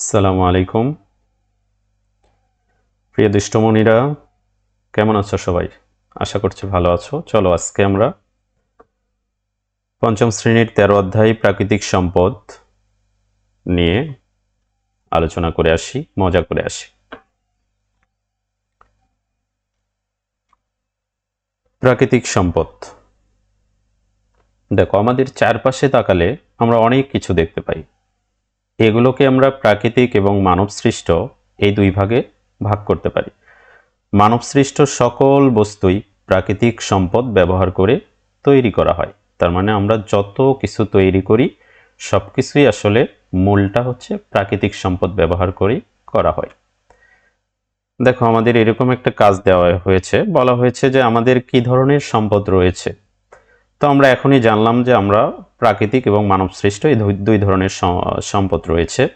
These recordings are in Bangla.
আসসালামু আলাইকুম। প্রিয় দুষ্টমণিরা, কেমন আছো সবাই? আশা করছি ভালো আছো। চলো আজকে আমরা পঞ্চম শ্রেণির তেরো অধ্যায় প্রাকৃতিক সম্পদ নিয়ে আলোচনা করে আসি, মজা করে আসি। প্রাকৃতিক সম্পদ। দেখো, আমাদের চারপাশে তাকালে আমরা অনেক কিছু দেখতে পাই। এগুলোকে আমরা প্রাকৃতিক এবং মানব সৃষ্ট এই দুই ভাগে ভাগ করতে পারি। মানব সৃষ্ট সকল বস্তুই প্রাকৃতিক সম্পদ ব্যবহার করে তৈরি করা হয়। তার মানে আমরা যত কিছু তৈরি করি সব কিছুই আসলে মূলটা হচ্ছে প্রাকৃতিক সম্পদ ব্যবহার করেই করা হয়। দেখো, আমাদের এরকম একটা কাজ দেওয়া হয়েছে। বলা হয়েছে যে আমাদের কি ধরনের সম্পদ রয়েছে? তো আমরা এখনই জানলাম যে আমরা প্রাকৃতিক এবং মানব সৃষ্ট এই দুই- ধরনের সম্পদ রয়েছে।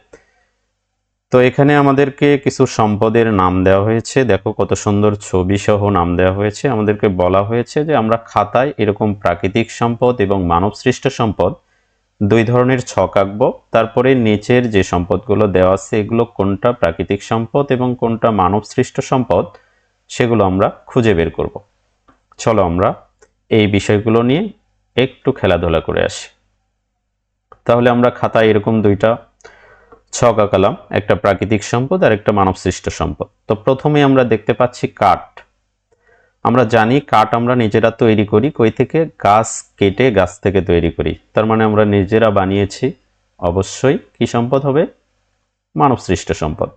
তো এখানে আমাদেরকে কিছু সম্পদের নাম দেওয়া হয়েছে। দেখো কত সুন্দর ছবি সহ নাম দেওয়া হয়েছে। আমাদেরকে বলা হয়েছে যে আমরা খাতায় এরকম প্রাকৃতিক সম্পদ এবং মানব সৃষ্ট সম্পদ দুই ধরনের ছক আঁকবো। তারপরে নিচের যে সম্পদগুলো দেওয়া আছে, এগুলো কোনটা প্রাকৃতিক সম্পদ এবং কোনটা মানব সৃষ্ট সম্পদ, সেগুলো আমরা খুঁজে বের করব। চলো আমরা এই বিষয়গুলো নিয়ে একটু খেলাধুলা করে আসি। তাহলে আমরা খাতায় এরকম দুইটা ছক আঁকালাম, একটা প্রাকৃতিক সম্পদ আর একটা মানব সৃষ্ট সম্পদ। তো প্রথমে আমরা দেখতে পাচ্ছি কাঠ। আমরা জানি কাঠ আমরা নিজেরা তৈরি করি, কই থেকে? গাছ কেটে গাছ থেকে তৈরি করি। তার মানে আমরা নিজেরা বানিয়েছি, অবশ্যই। কি সম্পদ হবে? মানব সৃষ্ট সম্পদ।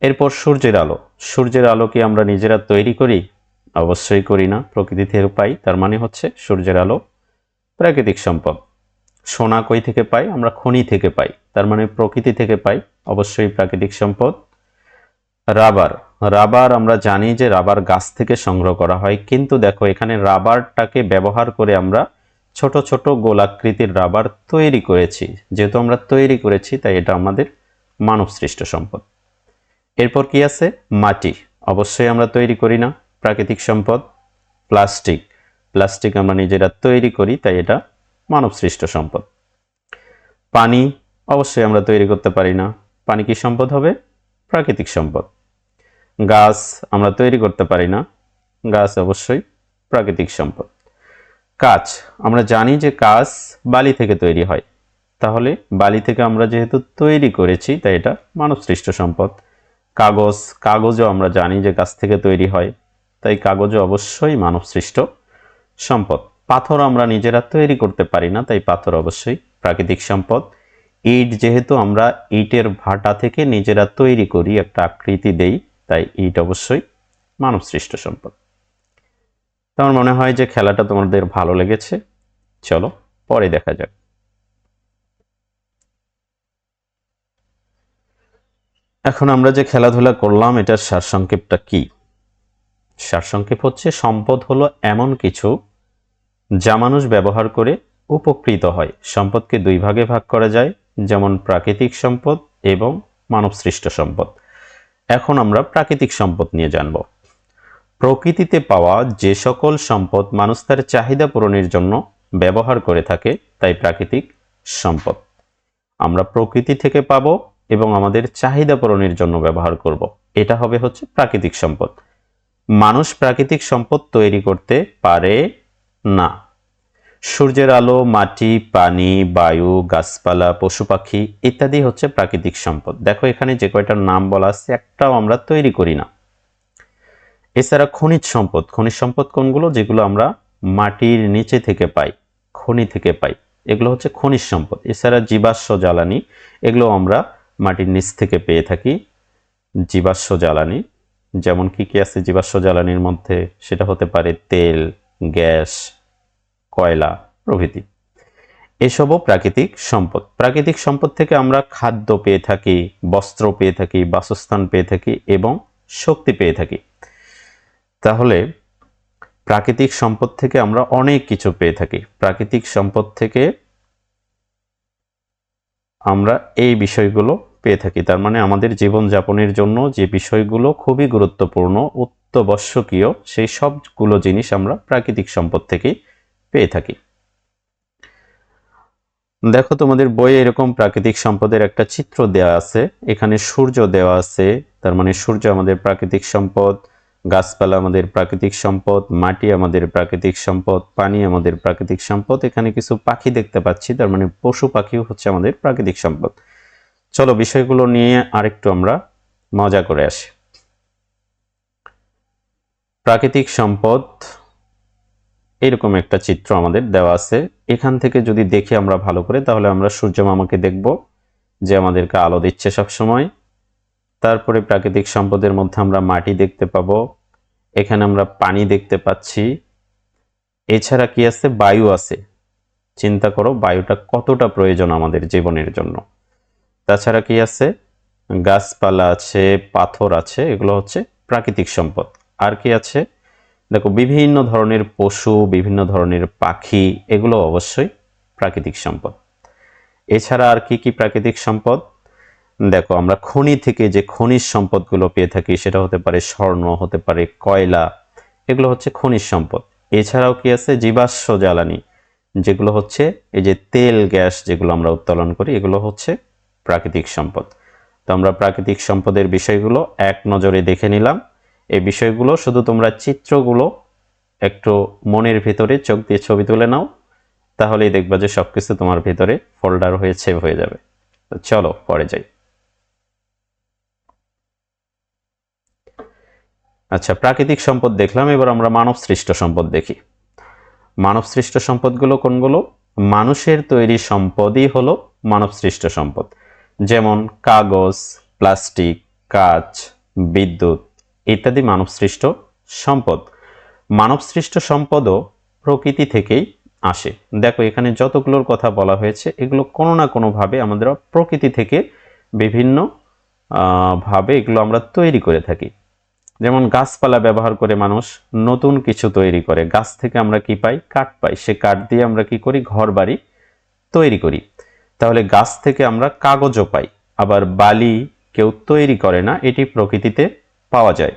এরপর সূর্যের আলো। সূর্যের আলো কি আমরা নিজেরা তৈরি করি? অবশ্যই করি না, প্রকৃতি থেকে পাই, তার মানে হচ্ছে সূর্যের আলো প্রাকৃতিক সম্পদ। সোনা কই থেকে পাই? আমরা খনি থেকে পাই, তার মানে প্রকৃতি থেকে পাই, অবশ্যই প্রাকৃতিক সম্পদ। রাবার রাবার আমরা জানি যে রাবার গাছ থেকে সংগ্রহ করা হয়, কিন্তু দেখো এখানে রাবারটাকে ব্যবহার করে আমরা ছোট ছোট গোলাকৃতির রাবার তৈরি করেছি। যেহেতু আমরা তৈরি করেছি, তাই এটা আমাদের মানব সৃষ্ট সম্পদ। এরপর কি আছে? মাটি, অবশ্যই আমরা তৈরি করি না। প্রাকৃতিক সম্পদ, প্লাস্টিক। প্লাস্টিক আমরা নিজেরা তৈরি করি, তাই এটা মানব সৃষ্ট সম্পদ। পানি অবশ্যই আমরা তৈরি করতে পারি না। পানি কি সম্পদ হবে? প্রাকৃতিক সম্পদ। গাছ আমরা তৈরি করতে পারি না। গাছ অবশ্যই প্রাকৃতিক সম্পদ। কাচ, আমরা জানি যে কাচ বালি থেকে তৈরি হয়। তাহলে বালি থেকে আমরা যেহেতু তৈরি করেছি, তাই এটা মানব সৃষ্ট সম্পদ। কাগজ, কাগজও আমরা জানি যে গাছ থেকে তৈরি হয়। তাই কাগজও অবশ্যই মানব সৃষ্ট সম্পদ। পাথর আমরা নিজেরা তৈরি করতে পারি না, তাই পাথর অবশ্যই প্রাকৃতিক সম্পদ। ইট যেহেতু আমরা ইটের ভাটা থেকে নিজেরা তৈরি করি, একটা আকৃতি দেই, তাই ইট অবশ্যই মানব সৃষ্ট সম্পদ। তো আমার মনে হয় যে খেলাটা তোমাদের ভালো লেগেছে। চলো, পরে দেখা যাক। এখন আমরা যে খেলাধুলা করলাম, এটার সারসংক্ষেপটা কি? সারসংক্ষেপ হচ্ছে, সম্পদ হলো এমন কিছু যা মানুষ ব্যবহার করে উপকৃত হয়। সম্পদকে দুই ভাগে ভাগ করা যায়, যেমন প্রাকৃতিক সম্পদ এবং মানবসৃষ্ট সম্পদ। এখন আমরা প্রাকৃতিক সম্পদ নিয়ে জানব। প্রকৃতিতে পাওয়া যে সকল সম্পদ মানুষ তার চাহিদা পূরণের জন্য ব্যবহার করে থাকে, তাই প্রাকৃতিক সম্পদ। আমরা প্রকৃতি থেকে পাব এবং আমাদের চাহিদা পূরণের জন্য ব্যবহার করব। এটা হবে হচ্ছে প্রাকৃতিক সম্পদ। মানুষ প্রাকৃতিক সম্পদ তৈরি করতে পারে না। সূর্যের আলো, মাটি, পানি, বায়ু, গাছপালা, পশু পাখি ইত্যাদি হচ্ছে প্রাকৃতিক সম্পদ। দেখো, এখানে যে কয়টার নাম বলা আছে, একটাও আমরা তৈরি করি না। এছাড়া খনিজ সম্পদ। খনিজ সম্পদ কোনগুলো? যেগুলো আমরা মাটির নিচে থেকে পাই, খনি থেকে পাই। এগুলো হচ্ছে খনিজ সম্পদ। এছাড়া জীবাশ্ম জ্বালানি, এগুলো আমরা মাটির নিচ থেকে পেয়ে থাকি। জীবাশ্ম জ্বালানি যেমন কি কি আছে জীবাশ্ম জ্বালানির মধ্যে, সেটা হতে পারে তেল, গ্যাস, কয়লা প্রভৃতি। এসবও প্রাকৃতিক সম্পদ। প্রাকৃতিক সম্পদ থেকে আমরা খাদ্য পেয়ে থাকি, বস্ত্র পেয়ে থাকি, বাসস্থান পেয়ে থাকি এবং শক্তি পেয়ে থাকি। তাহলে প্রাকৃতিক সম্পদ থেকে আমরা অনেক কিছু পেয়ে থাকি। প্রাকৃতিক সম্পদ থেকে আমরা এই বিষয়গুলো পেয়ে থাকি। তার মানে আমাদের জীবনযাপনের জন্য যে বিষয়গুলো খুবই গুরুত্বপূর্ণ অত্যাবশ্যকীয় সেই সবগুলো জিনিস আমরা প্রাকৃতিক সম্পদ থেকেই পেয়ে থাকি। দেখো তোমাদের বইয়ে এরকম প্রাকৃতিক সম্পদের একটা চিত্র দেওয়া আছে। এখানে সূর্য দেওয়া আছে। তার মানে সূর্য আমাদের প্রাকৃতিক সম্পদ, গাছপালা আমাদের প্রাকৃতিক সম্পদ, মাটি আমাদের প্রাকৃতিক সম্পদ, পানি আমাদের প্রাকৃতিক সম্পদ। এখানে কিছু পাখি দেখতে পাচ্ছি। তার মানে পশু পাখিও হচ্ছে আমাদের প্রাকৃতিক সম্পদ। চলো বিষয়গুলো নিয়ে আরেকটু আমরা মজা করে আসি। প্রাকৃতিক সম্পদ, এরকম একটা চিত্র আমাদের দেওয়া আছে। এখান থেকে যদি দেখি আমরা ভালো করে, তাহলে আমরা সূর্য মামাকে দেখব, যে আমাদেরকে আলো দিচ্ছে সব সময় তারপরে প্রাকৃতিক সম্পদের মধ্যে আমরা মাটি দেখতে পাবো। এখানে আমরা পানি দেখতে পাচ্ছি। এছাড়া কি আছে? বায়ু আছে। চিন্তা করো, বায়ুটা কতটা প্রয়োজন আমাদের জীবনের জন্য। তাছাড়া কি আছে? গাছপালা আছে, পাথর আছে, এগুলো হচ্ছে প্রাকৃতিক সম্পদ। আর কি আছে? দেখো, বিভিন্ন ধরনের পশু, বিভিন্ন ধরনের পাখি, এগুলো অবশ্যই প্রাকৃতিক সম্পদ। এছাড়া আর কি কি প্রাকৃতিক সম্পদ? দেখো, আমরা খনি থেকে যে খনিজ সম্পদগুলো পেয়ে থাকি, সেটা হতে পারে স্বর্ণ, হতে পারে কয়লা, এগুলো হচ্ছে খনিজ সম্পদ। এছাড়াও কি আছে? জীবাশ্ম জ্বালানি, যেগুলো হচ্ছে এই যে তেল, গ্যাস যেগুলো আমরা উত্তোলন করি, এগুলো হচ্ছে প্রাকৃতিক সম্পদ। তো আমরা প্রাকৃতিক সম্পদের বিষয়গুলো এক নজরে দেখে নিলাম। এই বিষয়গুলো শুধু তোমরা চিত্রগুলো একটু মনের ভিতরে চোখ দিয়ে ছবি তুলে নাও, তাহলেই দেখবা যে সবকিছু তোমার ভিতরে ফোল্ডার হয়ে সেভ হয়ে যাবে। তো চলো, পরে যাই। আচ্ছা প্রাকৃতিক সম্পদ দেখলাম, এবার আমরা মানব সৃষ্ট সম্পদ দেখি। মানব সৃষ্ট সম্পদগুলো কোনগুলো? মানুষের তৈরি সম্পদই হলো মানব সৃষ্ট সম্পদ। যেমন কাগজ, প্লাস্টিক, কাচ, বিদ্যুৎ ইত্যাদি মানবসৃষ্ট সম্পদ। মানবসৃষ্ট সম্পদও প্রকৃতি থেকেই আসে। দেখো, এখানে যতগুলোর কথা বলা হয়েছে, এগুলো কোনো না কোনোভাবে আমাদের প্রকৃতি থেকে বিভিন্ন ভাবে এগুলো আমরা তৈরি করে থাকি। যেমন গাছপালা ব্যবহার করে মানুষ নতুন কিছু তৈরি করে। গাছ থেকে আমরা কি পাই? কাঠ পাই। সে কাঠ দিয়ে আমরা কি করি? ঘর বাড়ি তৈরি করি। তাহলে গাছ থেকে আমরা কাগজও পাই। আবার বালি কেউ তৈরি করে না, এটি প্রকৃতিতে পাওয়া যায়।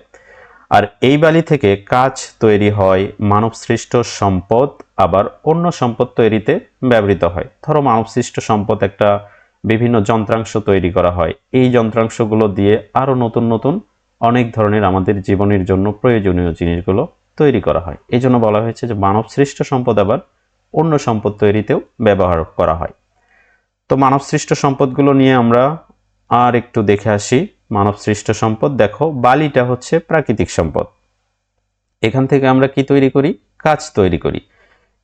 আর এই বালি থেকে কাজ তৈরি হয়, মানবসৃষ্ট সম্পদ, আবার অন্য সম্পদ তৈরিতে ব্যবহৃত হয়। ধরো মানবসৃষ্ট সম্পদ একটা বিভিন্ন যন্ত্রাংশ তৈরি করা হয়। এই যন্ত্রাংশগুলো দিয়ে আরও নতুন নতুন অনেক ধরনের আমাদের জীবনের জন্য প্রয়োজনীয় জিনিসগুলো তৈরি করা হয়। এই জন্য বলা হয়েছে যে মানবসৃষ্ট সম্পদ আবার অন্য সম্পদ তৈরিতেও ব্যবহার করা হয়। তো মানবসৃষ্ট সম্পদগুলো নিয়ে আমরা আর একটু দেখে আসি। মানব সৃষ্ট সম্পদ, দেখো, বালিটা হচ্ছে প্রাকৃতিক সম্পদ। এখান থেকে আমরা কি তৈরি করি? কাচ তৈরি করি।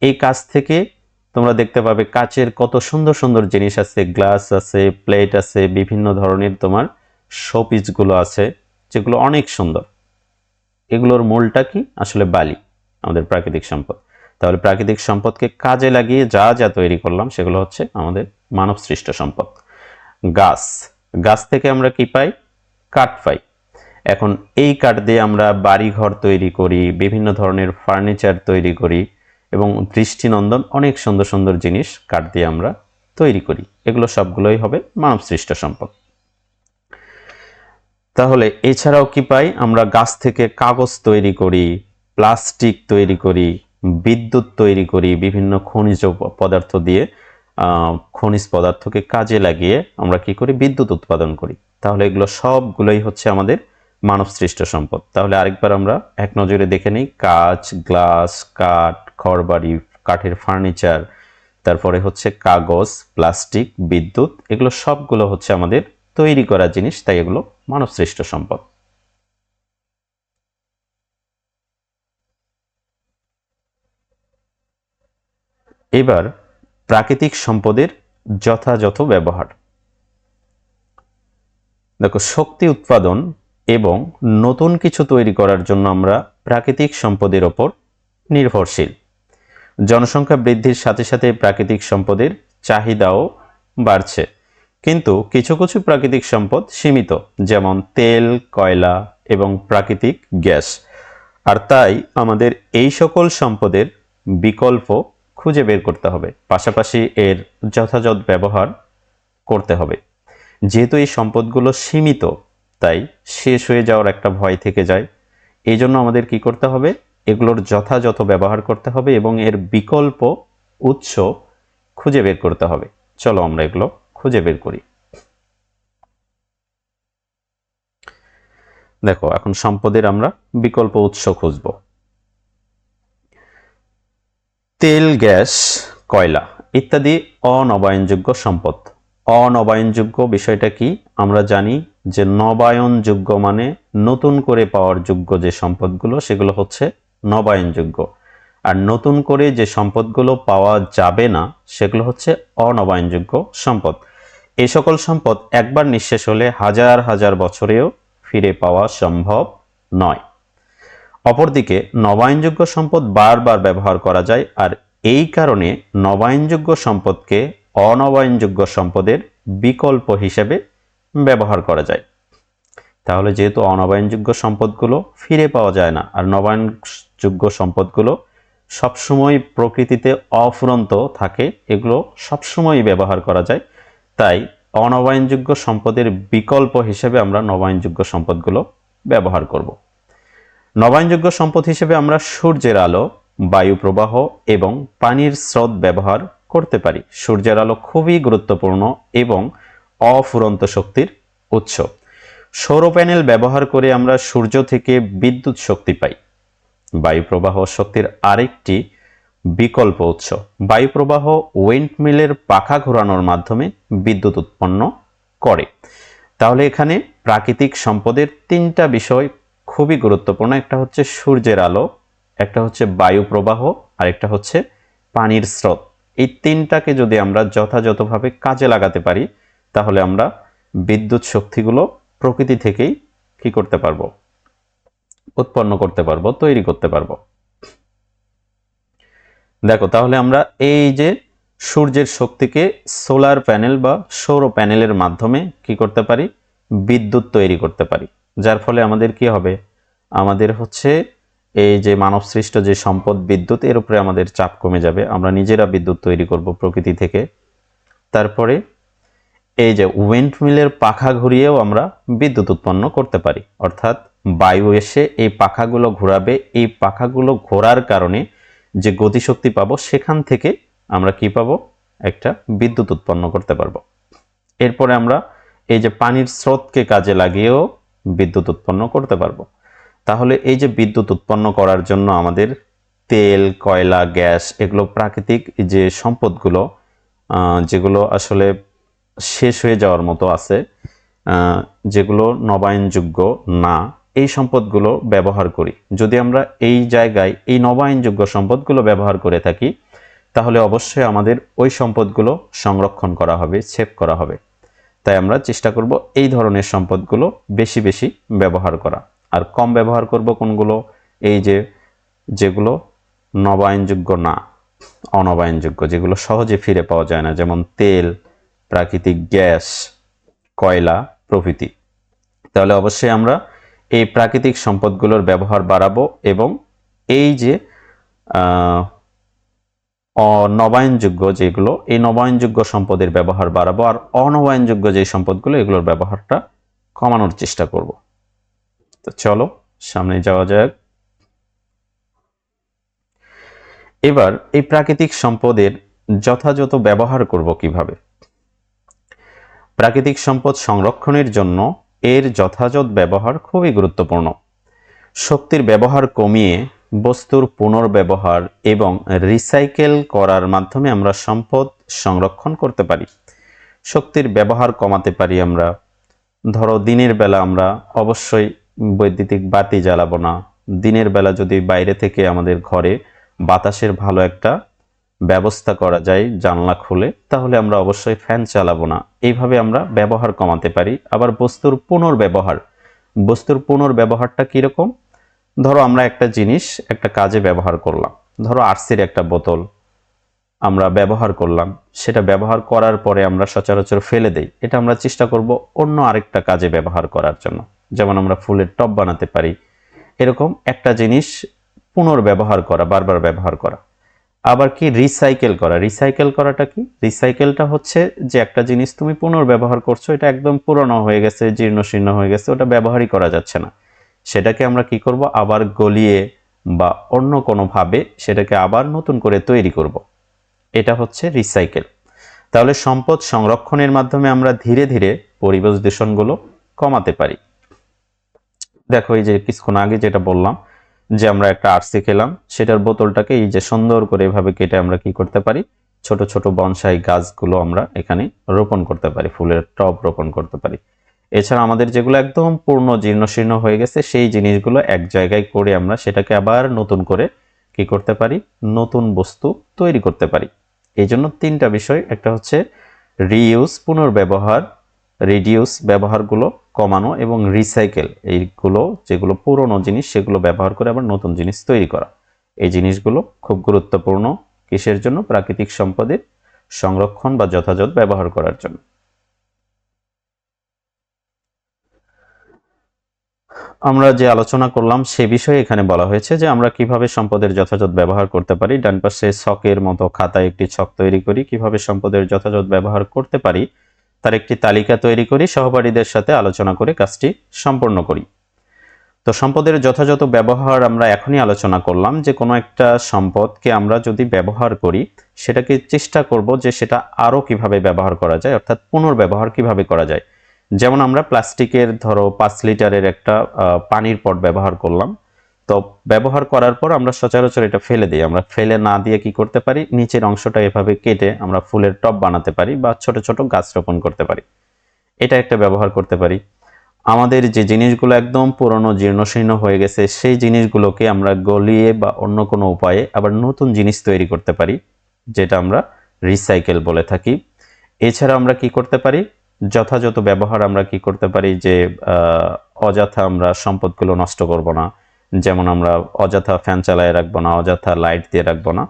এই কাজ থেকে তোমরা দেখতে পাবে কাচের কত সুন্দর সুন্দর জিনিস আছে। গ্লাস আছে, প্লেট আছে, বিভিন্ন ধরনের তোমার শোপিসগুলো আছে, যেগুলো অনেক সুন্দর। এগুলোর মূলটা কি? আসলে বালি, আমাদের প্রাকৃতিক সম্পদ। তাহলে প্রাকৃতিক সম্পদকে কাজে লাগিয়ে যা যা তৈরি করলাম, সেগুলো হচ্ছে আমাদের মানব সম্পদ। গাছ। গাছ থেকে আমরা কি পাই? কাঠ পাই। এখন এই কাঠ দিয়ে আমরা বাড়িঘর তৈরি করি, বিভিন্ন ধরনের ফার্নিচার তৈরি করি এবং দৃষ্টিনন্দন অনেক সুন্দর সুন্দর জিনিস কাঠ দিয়ে আমরা তৈরি করি। এগুলো সবগুলোই হবে মানব সৃষ্ট সম্পদ। তাহলে এছাড়াও কি পাই? আমরা গাছ থেকে কাগজ তৈরি করি, প্লাস্টিক তৈরি করি, বিদ্যুৎ তৈরি করি, বিভিন্ন খনিজ পদার্থ দিয়ে খনিজ পদার্থকে কাজে লাগিয়ে আমরা কি করি? বিদ্যুৎ উৎপাদন করি। তাহলে এগুলো সবগুলোই হচ্ছে আমাদের মানব সৃষ্ট সম্পদ। তাহলে আরেকবার আমরা এক নজরে দেখে নিই, কাঁচ, গ্লাস, কাঠ ঘরবাড়ি কাঠের ফার্নিচার, তারপরে হচ্ছে কাগজ, প্লাস্টিক, বিদ্যুৎ, এগুলো সবগুলো হচ্ছে আমাদের তৈরি করা জিনিস, তাই এগুলো মানব সৃষ্ট সম্পদ। এবার প্রাকৃতিক সম্পদের যথাযথ ব্যবহার। দেখো, শক্তি উৎপাদন এবং নতুন কিছু তৈরি করার জন্য আমরা প্রাকৃতিক সম্পদের ওপর নির্ভরশীল। জনসংখ্যা বৃদ্ধির সাথে সাথে প্রাকৃতিক সম্পদের চাহিদাও বাড়ছে। কিন্তু কিছু কিছু প্রাকৃতিক সম্পদ সীমিত, যেমন তেল, কয়লা এবং প্রাকৃতিক গ্যাস। আর তাই আমাদের এই সকল সম্পদের বিকল্প খুঁজে বের করতে হবে। পাশাপাশি এর যথাযথ ব্যবহার করতে হবে। যেহেতু এই সম্পদগুলো সীমিত, তাই শেষ হয়ে যাওয়ার একটা ভয় থেকে যায়। এই জন্য আমাদের কি করতে হবে? এগুলোর যথাযথ ব্যবহার করতে হবে এবং এর বিকল্প উৎস খুঁজে বের করতে হবে। চলো আমরা এগুলো খুঁজে বের করি। দেখো, এখন সম্পদের আমরা বিকল্প উৎস খুঁজব। তেল, গ্যাস, কয়লা ইত্যাদি অনবায়নযোগ্য সম্পদ। অনবায়নযোগ্য বিষয়টা কি? আমরা জানি যে নবায়নযোগ্য মানে নতুন করে পাওয়ার যোগ্য যে সম্পদগুলো, সেগুলো হচ্ছে নবায়নযোগ্য। আর নতুন করে যে সম্পদগুলো পাওয়া যাবে না, সেগুলো হচ্ছে অনবায়নযোগ্য সম্পদ। এই সকল সম্পদ একবার নিঃশেষ হলে হাজার হাজার বছরেও ফিরে পাওয়া সম্ভব নয়। অপরদিকে নবায়নযোগ্য সম্পদ বারবার ব্যবহার করা যায়, আর এই কারণে নবায়নযোগ্য সম্পদকে অনবায়নযোগ্য সম্পদের বিকল্প হিসেবে ব্যবহার করা যায়। তাহলে যেহেতু অনবায়নযোগ্য সম্পদগুলো ফিরে পাওয়া যায় না, আর নবায়নযোগ্য সম্পদগুলো সবসময় প্রকৃতিতে অফুরন্ত থাকে, এগুলো সবসময় ব্যবহার করা যায়। তাই অনবায়নযোগ্য সম্পদের বিকল্প হিসেবে আমরা নবায়নযোগ্য সম্পদগুলো ব্যবহার করব। নবায়নযোগ্য সম্পদ হিসেবে আমরা সূর্যের আলো, বায়ু প্রবাহ এবং পানির স্রোত ব্যবহার করতে পারি। সূর্যের আলো খুবই গুরুত্বপূর্ণ এবং অফুরন্ত শক্তির উৎস। সৌর প্যানেল ব্যবহার করে আমরা সূর্য থেকে বিদ্যুৎ শক্তি পাই। বায়ু প্রবাহ শক্তির আরেকটি বিকল্প উৎস। বায়ু প্রবাহ মিলের পাখা ঘোরানোর মাধ্যমে বিদ্যুৎ উৎপন্ন করে। তাহলে এখানে প্রাকৃতিক সম্পদের তিনটা বিষয় খুবই গুরুত্বপূর্ণ। একটা হচ্ছে সূর্যের আলো, একটা হচ্ছে বায়ু প্রবাহ, আর একটা হচ্ছে পানির স্রোত। এই তিনটাকে যদি আমরা যথাযথভাবে কাজে লাগাতে পারি, তাহলে আমরা বিদ্যুৎ শক্তিগুলো প্রকৃতি থেকেই কি করতে পারব? উৎপন্ন করতে পারব, তৈরি করতে পারব। দেখো, তাহলে আমরা এই যে সূর্যের শক্তিকে সোলার প্যানেল বা সৌর প্যানেলের মাধ্যমে কি করতে পারি? বিদ্যুৎ তৈরি করতে পারি। যার ফলে আমাদের কি হবে? আমাদের হচ্ছে এই যে মানব সৃষ্ট যে সম্পদ বিদ্যুৎ, এর উপরে আমাদের চাপ কমে যাবে। আমরা নিজেরা বিদ্যুৎ তৈরি করব প্রকৃতি থেকে। তারপরে এই যে উইন্ড মিলের পাখা ঘুরিয়েও আমরা বিদ্যুৎ উৎপন্ন করতে পারি। অর্থাৎ বায়ু এসে এই পাখাগুলো ঘোরাবে। এই পাখাগুলো ঘোরার কারণে যে গতিশক্তি পাবো, সেখান থেকে আমরা কি পাবো? একটা বিদ্যুৎ উৎপন্ন করতে পারব। এরপরে আমরা এই যে পানির স্রোতকে কাজে লাগিয়েও বিদ্যুৎ উৎপন্ন করতে পারব। তাহলে এই যে বিদ্যুৎ উৎপন্ন করার জন্য আমাদের তেল, কয়লা, গ্যাস এগুলো প্রাকৃতিক যে সম্পদগুলো যেগুলো আসলে শেষ হয়ে যাওয়ার মতো আছে যেগুলো নবায়নযোগ্য না, এই সম্পদগুলো ব্যবহার করি। যদি আমরা এই জায়গায় এই নবায়নযোগ্য সম্পদগুলো ব্যবহার করে থাকি, তাহলে অবশ্যই আমাদের ওই সম্পদগুলো সংরক্ষণ করা হবে সেভ করা হবে। তাই আমরা চেষ্টা করব এই ধরনের সম্পদগুলো বেশি বেশি ব্যবহার করা। আর কম ব্যবহার করব কোনগুলো? এই যে, যেগুলো নবায়নযোগ্য না, অনবায়নযোগ্য, যেগুলো সহজে ফিরে পাওয়া যায় না। যেমন তেল, প্রাকৃতিক গ্যাস, কয়লা প্রভৃতি। তাহলে অবশ্যই আমরা এই প্রাকৃতিক সম্পদগুলোর ব্যবহার বাড়াবো এবং এই যে নবায়নযোগ্য যেগুলো, এই নবায়নযোগ্য সম্পদের ব্যবহার বাড়াবো আর অনবায়নযোগ্য যে সম্পদগুলো, এগুলোর ব্যবহারটা কমানোর চেষ্টা করব। তো চলো, সামনে যাওয়া যাক। এবার এই প্রাকৃতিক সম্পদের যথাযথ ব্যবহার করব কীভাবে? প্রাকৃতিক সম্পদ সংরক্ষণের জন্য এর যথাযথ ব্যবহার খুবই গুরুত্বপূর্ণ। শক্তির ব্যবহার কমিয়ে বস্তুর পুনর্ব্যবহার এবং রিসাইকেল করার মাধ্যমে আমরা সম্পদ সংরক্ষণ করতে পারি। শক্তির ব্যবহার কমাতে পারি আমরা। ধরো, দিনের বেলা আমরা অবশ্যই বৈদ্যুতিক বাতি জ্বালাবো না। দিনের বেলা যদি বাইরে থেকে আমাদের ঘরে বাতাসের ভালো একটা ব্যবস্থা করা যায় জানলা খুলে, তাহলে আমরা অবশ্যই ফ্যান চালাবো না। এইভাবে আমরা ব্যবহার কমাতে পারি। আবার বস্তুর পুনর্ব্যবহার। বস্তুর পুনর্ব্যবহারটা কীরকম? ধরো আমরা একটা জিনিস একটা কাজে ব্যবহার করলাম। ধরো আরসির একটা বোতল আমরা ব্যবহার করলাম। সেটা ব্যবহার করার পরে আমরা সচরাচর ফেলে দেই। এটা আমরা চেষ্টা করব অন্য আরেকটা কাজে ব্যবহার করার জন্য। যেমন আমরা ফুলের টব বানাতে পারি। এরকম একটা জিনিস পুনর্ব্যবহার করা, বারবার ব্যবহার করা। আবার কি রিসাইকেল করা? রিসাইকেল করাটা কি? রিসাইকেলটা হচ্ছে যে একটা জিনিস তুমি পুনর্ব্যবহার করছ, এটা একদম পুরনো হয়ে গেছে জীর্ণ শীর্ণ হয়ে গেছে, ওটা ব্যবহারই করা যাচ্ছে না। সেটাকে আমরা কি করব? আবার গলিয়ে বা অন্য কোনোভাবে সেটাকে আবার নতুন করে তৈরি করব। এটা হচ্ছে রিসাইকেল তাহলে সম্পদ সংরক্ষণের মাধ্যমে আমরা ধীরে ধীরে পরিবেশ দূষণগুলো কমাতে পারি। দেখো এই যে কিছুক্ষণ আগে যেটা বললাম যে আমরা একটা আরসি খেলাম, সেটার বোতলটাকে এই যে সুন্দর করে এভাবে কেটে আমরা কি করতে পারি? ছোট ছোট বনসাই গাছগুলো আমরা এখানে রোপণ করতে পারি, ফুলের টব রোপণ করতে পারি। এছাড়া আমাদের যেগুলো একদম পূর্ণ জীর্ণশীর্ণ হয়ে গেছে, সেই জিনিসগুলো এক জায়গায় করে আমরা সেটাকে আবার নতুন করে কি করতে পারি? নতুন বস্তু তৈরি করতে পারি। এই জন্য তিনটা বিষয়, একটা হচ্ছে রিইউজ পুনর্ব্যবহার রিডিউস ব্যবহারগুলো কমানো এবং রিসাইকেল এইগুলো, যেগুলো পুরনো জিনিস, সেগুলো ব্যবহার করে আবার নতুন জিনিস তৈরি করা। এই জিনিসগুলো খুব গুরুত্বপূর্ণ কিসের জন্য? প্রাকৃতিক সম্পদের সংরক্ষণ বা যথাযথ ব্যবহার করার জন্য। আমরা যে আলোচনা করলাম, সে বিষয়ে এখানে বলা হয়েছে যে আমরা কীভাবে সম্পদের যথাযথ ব্যবহার করতে পারি। ডান পাশে ছকের মতো খাতায় একটি ছক তৈরি করি, কীভাবে সম্পদের যথাযথ ব্যবহার করতে পারি তার একটি তালিকা তৈরি করি, সহপাঠীদের সাথে আলোচনা করে কাজটি সম্পন্ন করি। তো সম্পদের যথাযথ ব্যবহার আমরা এখনই আলোচনা করলাম যে কোনো একটা সম্পদকে আমরা যদি ব্যবহার করি, সেটাকে চেষ্টা করব যে সেটা আরও কীভাবে ব্যবহার করা যায়, অর্থাৎ পুনর্ব্যবহার কীভাবে করা যায়। যেমন আমরা প্লাস্টিকের, ধরো, পাঁচ লিটারের একটা পানির পট ব্যবহার করলাম। তো ব্যবহার করার পর আমরা সচরাচর এটা ফেলে দিই। আমরা ফেলে না দিয়ে কি করতে পারি? নিচের অংশটা এভাবে কেটে আমরা ফুলের টব বানাতে পারি বা ছোট ছোট গাছ রোপণ করতে পারি। এটা একটা ব্যবহার করতে পারি। আমাদের যে জিনিসগুলো একদম পুরনো, জীর্ণশীর্ণ হয়ে গেছে, সেই জিনিসগুলোকে আমরা গলিয়ে বা অন্য কোনো উপায়ে আবার নতুন জিনিস তৈরি করতে পারি, যেটা আমরা রিসাইকেল বলে থাকি। এছাড়া আমরা কি করতে পারি? যথাযথ ব্যবহার আমরা কি করতে পারি যে অযথা আমরা সম্পদগুলো নষ্ট করব না? যেমন আমরা অযথা ফ্যান চালায় রাখব না, অযথা লাইট দিয়ে রাখব না।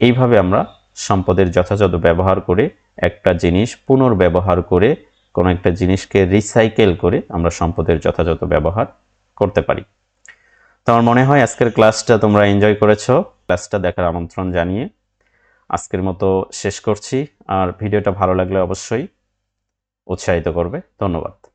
এইভাবে আমরা সম্পদের যথাযথ ব্যবহার করে একটা জিনিস পুনর্ব্যবহার করে, কোনো একটা জিনিসকে রিসাইকেল করে আমরা সম্পদের যথাযথ ব্যবহার করতে পারি। তো আমার মনে হয় আজকের ক্লাসটা তোমরা এনজয় করেছ। ক্লাসটা দেখার আমন্ত্রণ জানিয়ে আজকের মতো শেষ করছি। আর ভিডিওটা ভালো লাগলে অবশ্যই উৎসাহিত করবে। ধন্যবাদ।